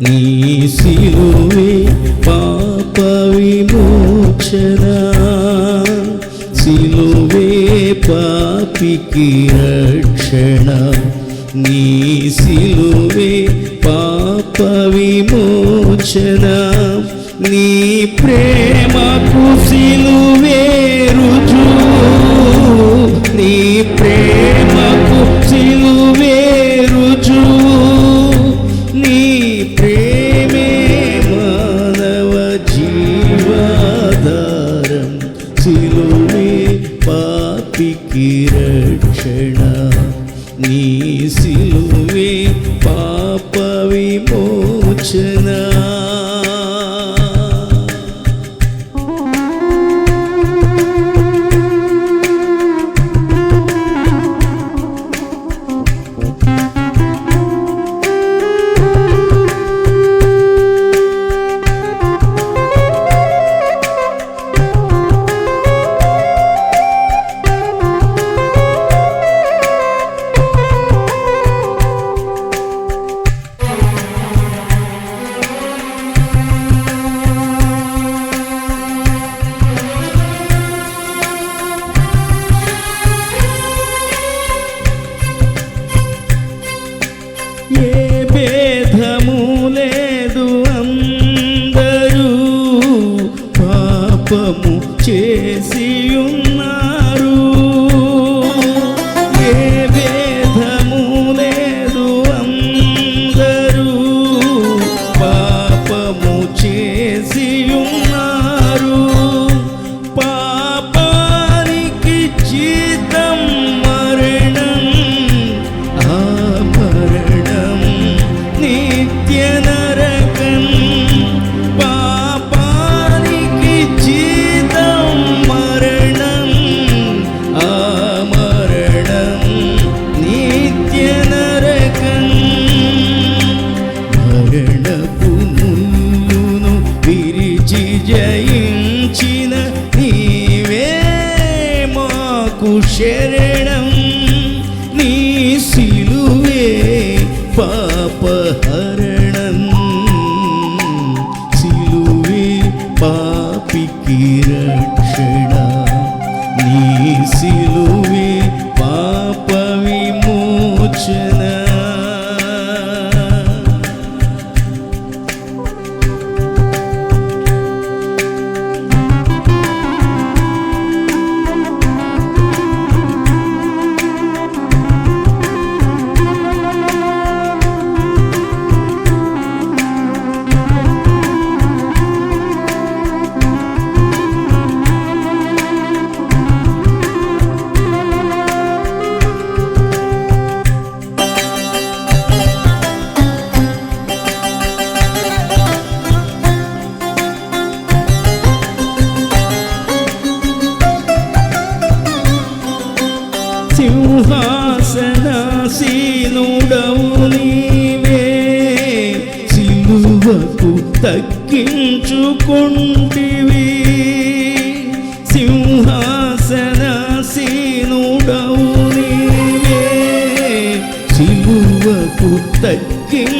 నీ సిలువే పాప విమోచన. సిలువే పాపికి రక్షణ నీ సిలువే పాప విమోచన. నీ ప్రేమకు సిలువే రుజువు. నీ ప్రేమ 只能 దక్కించుకుంటివి సింహాసనాసీనుడవు నీవే. శిలువకు దక్కించుకుంటివి